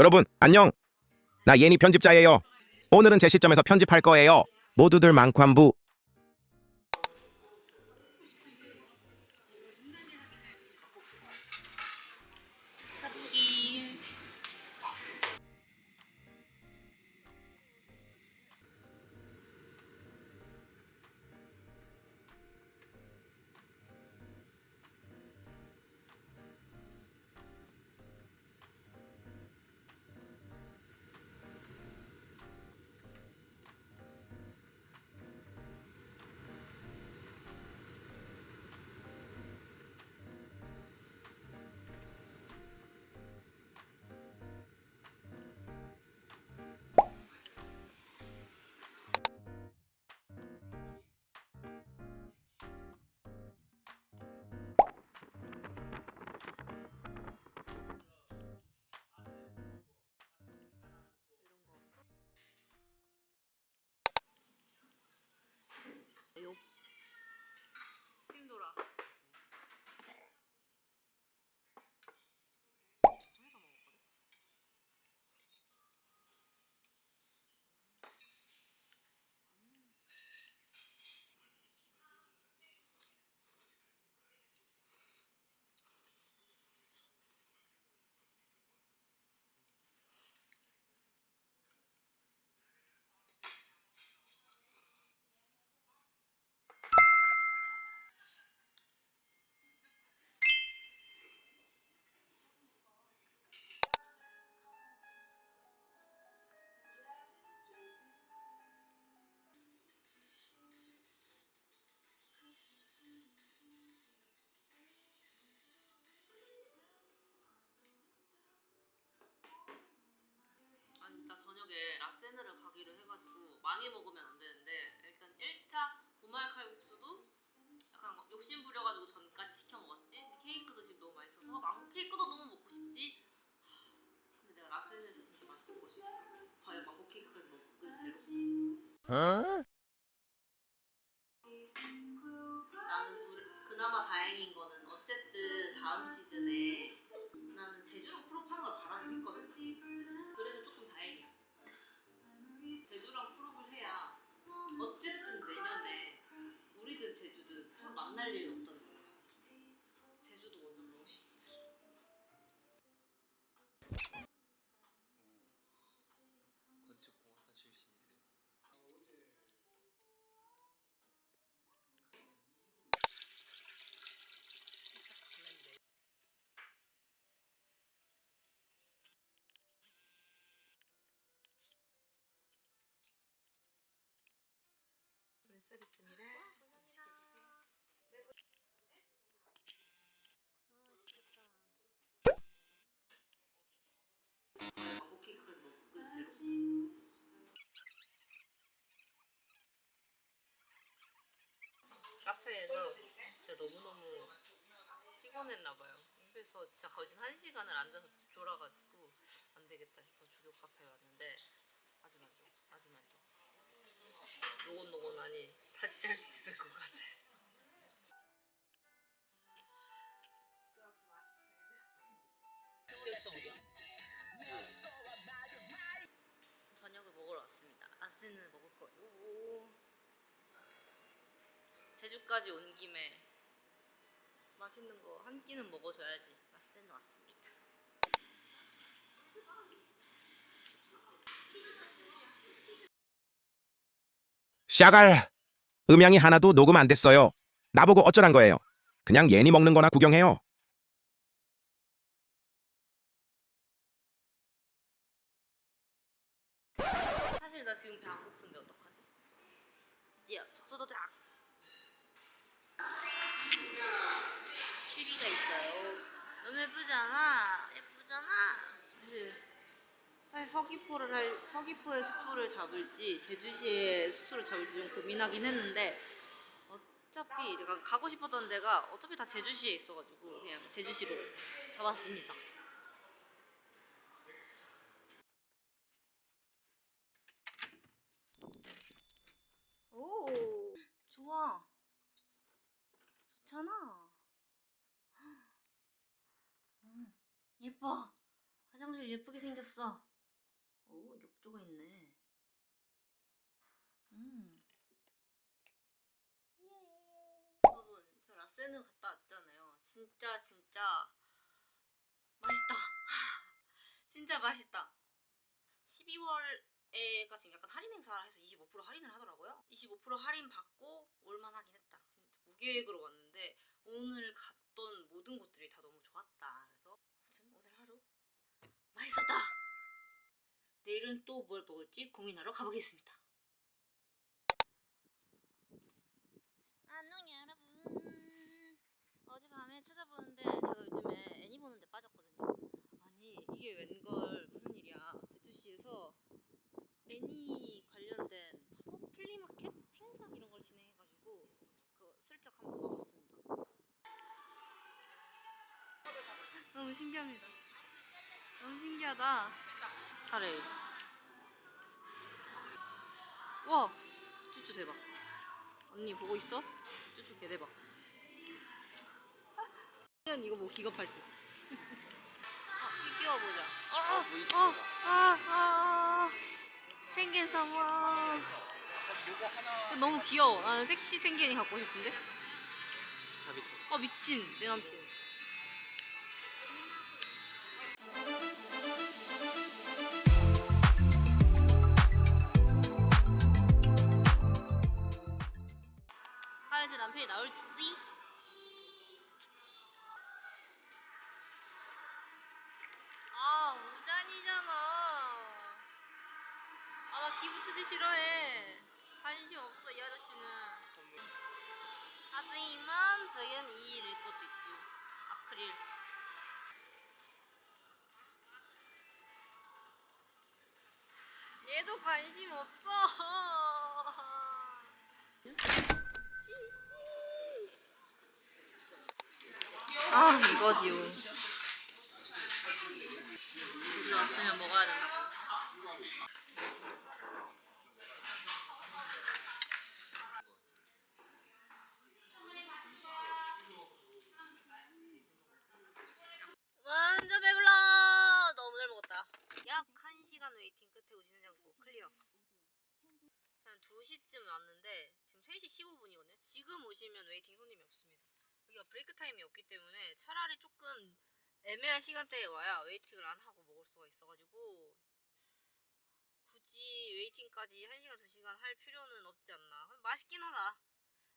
여러분 안녕. 나 예니 편집자예요. 오늘은 제 시점에서 편집할 거예요. 모두들 망관부. 나 저녁에 라세느를 가기로 해가지고 많이 먹으면 안 되는데 일단 1차 보말 칼국수도 약간 막 욕심 부려가지고 전까지 시켜 먹었지. 케이크도 지금 너무 맛있어서 망고 케이크도 너무 먹고 싶지. 하, 근데 내가 라세느에서 진짜 맛있게 먹을 수 있을까? 과연 망고 케이크까지 먹은 대로? 나는 둘- 그나마 다행인 거는 어쨌든 다음 시즌에 그래서 진짜 거진 한 시간을 앉아서 졸아가지고 안 되겠다 싶어 주교 카페 왔는데 아주 만족, 아주 만족. 노곤노곤하니 다시 잘 수 있을 것 같아. 맛있는 거 한 끼는 먹어줘야지. 라센 왔습니다. 샤갈. 음향이 하나도 녹음 안 됐어요. 나보고 어쩌란 거예요. 그냥 예니 먹는 거나 구경해요. 사실 나 지금 배 안 고픈데 어떡하지? 드디어 숙소 도착. 추리가 있어요. 너무 예쁘지 않아? 예쁘잖아. 사실 사실 서귀포를 할 서귀포에 숙소를 잡을지 제주시에 숙소를 잡을지 좀 고민하긴 했는데 어차피 내가 가고 싶었던 데가 어차피 다 제주시에 있어가지고 그냥 제주시로 잡았습니다. 오, 좋아. 좋잖아. 음, 예뻐. 화장실 예쁘게 생겼어. 오, 욕조가 있네. 음. 여러분, 저 라세는 갔다 왔잖아요. 진짜 진짜 맛있다. 진짜 맛있다. 12월에가 지금 약간 할인 행사를 해서 25% 할인을 하더라고요. 25% 할인 받고 올만하긴 했다. 진짜 무계획으로 왔는데 오늘 갔던 모든 곳들이 다 너무 좋았다. 그래서 아무튼 오늘 하루 맛있었다. 내일은 또 뭘 먹을지 고민하러 가보겠습니다. 안녕 여러분. 어젯밤에 찾아보는데 제가 요즘에 애니 보는데 빠졌거든요. 아니 이게 웬걸 무슨 일이야? 제주시에서 애니 관련된 팝업 플리마켓 행사 이런 걸 진행해가지고 그 슬쩍 한번 와봤습니다. 너무 신기합니다. 너무 신기하다. 스타레일. 와, 쭈쭈 대박. 언니 보고 있어? 쭈쭈 개 대박. 현 이거 뭐 기겁할 때. 아, 이 끼워보자. 아, 아, 아, 아, 아. 탱겐상 와. 요거 하나 너무 귀여워. 나는 섹시 탱겐이 갖고 싶은데. 아 미친 내 남친. 기부트지 싫어해. 관심 없어 이 아저씨는. 하지만 저희는 이 일을 것도 있지. 아크릴. 얘도 관심 없어. 아 이거지요. 우리 왔으면 먹어야 된다고. 완전 배불러. 너무 잘 먹었다. 약 1시간 웨이팅 끝에 우진해장국 클리어. 한 2시쯤 왔는데 지금 3시 15분이거든요. 지금 오시면 웨이팅 손님이 없습니다. 여기가 브레이크 타임이 없기 때문에 차라리 조금 애매한 시간대에 와야 웨이팅을 안 하고 먹을 수가 있어가지고 굳이 웨이팅까지 1시간, 2시간 할 필요는 없지 않나. 맛있긴 하다.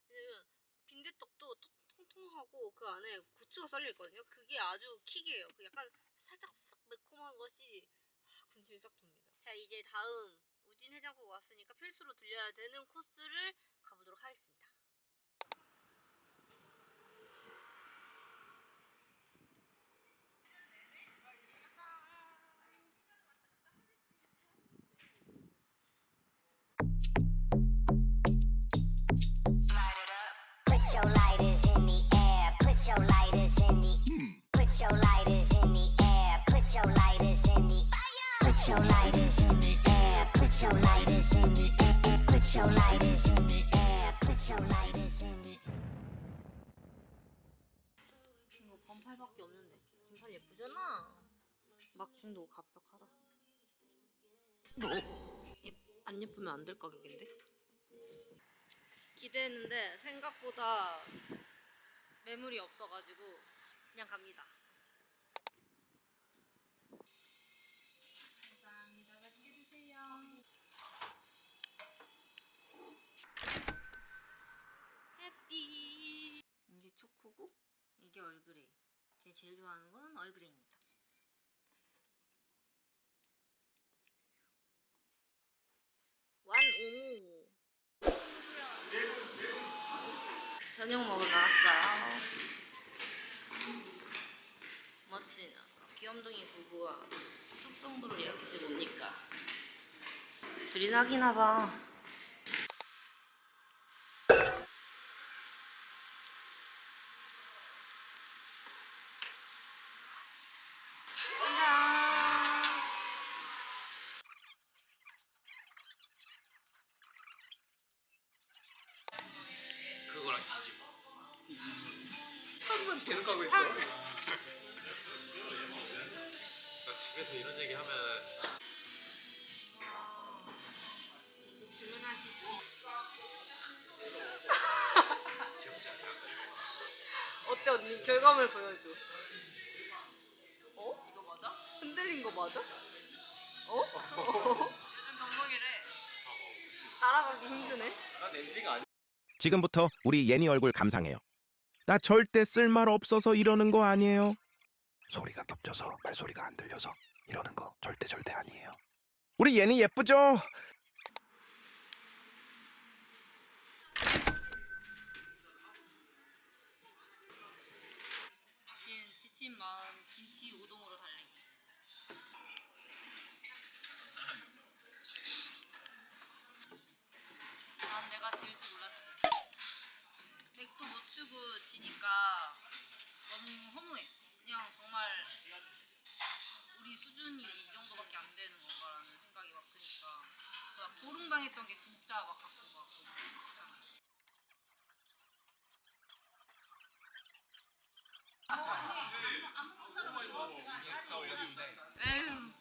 왜냐면 빈대떡도 또- 통통하고 그 안에 고추가 썰려 있거든요. 그게 아주 킥이에요. 그 약간 살짝 싹 매콤한 것이 하, 군침이 싹 돕니다. 자 이제 다음 우진 해장국 왔으니까 필수로 들려야 되는 코스를 가보도록 하겠습니다. Put your lighters in the air. Put your lighters in the. Put your lighters in 이거 반팔밖에 없는데 김판 예쁘잖아. 막중도 갑벽하다. 예, 안 예쁘면 안 될 가격인데? 기대했는데 생각보다 매물이 없어가지고 그냥 갑니다. 맛있게 드세요. 해피. 이게 초코고 이게 얼그레이. 제가 제일 좋아하는 건 얼그레이입니다. 완오. 저녁 먹으러 나왔어요. 멋진 귀염둥이 부부와 숙성도를 예약했지 뭡니까? 둘이 사귀나 봐. 뒤집어 하루만 계속 하고 있어 나 집에서 이런 얘기 하면 주문하시죠? 귀엽지 않아? 어때 언니 결과물 보여줘. 어? 이거 맞아? 흔들린 거 맞아? 어? 요즘 덤벅이래. 따라가기 힘드네. 난 엔지가 아니야 지금부터 우리 예니 얼굴 감상해요. 나 절대 쓸말 없어서 이러는 거 아니에요. 소리가 겹쳐서 말소리가 안 들려서 이러는 거 절대 절대 아니에요. 우리 예니 예쁘죠? 수준이 이 정도밖에 안 되는 건가라는 생각이 막 드니까 막 도rum당했던 게 진짜 막 가끔 막 에휴.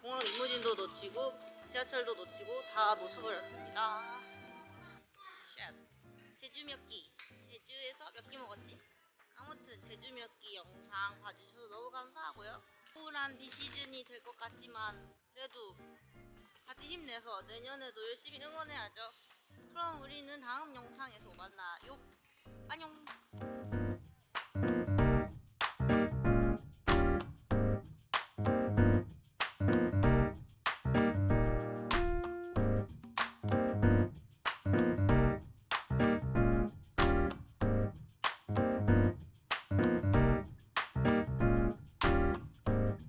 공항 리무진도 놓치고 지하철도 놓치고 다 놓쳐버렸습니다. 샷. 제주 몇 끼? 제주에서 몇 끼 먹었지? 아무튼 제주 몇 끼 영상 봐주셔서 너무 감사하고요. 우울한 비시즌이 될 것 같지만 그래도 같이 힘내서 내년에도 열심히 응원해야죠. 그럼 우리는 다음 영상에서 만나요. 안녕.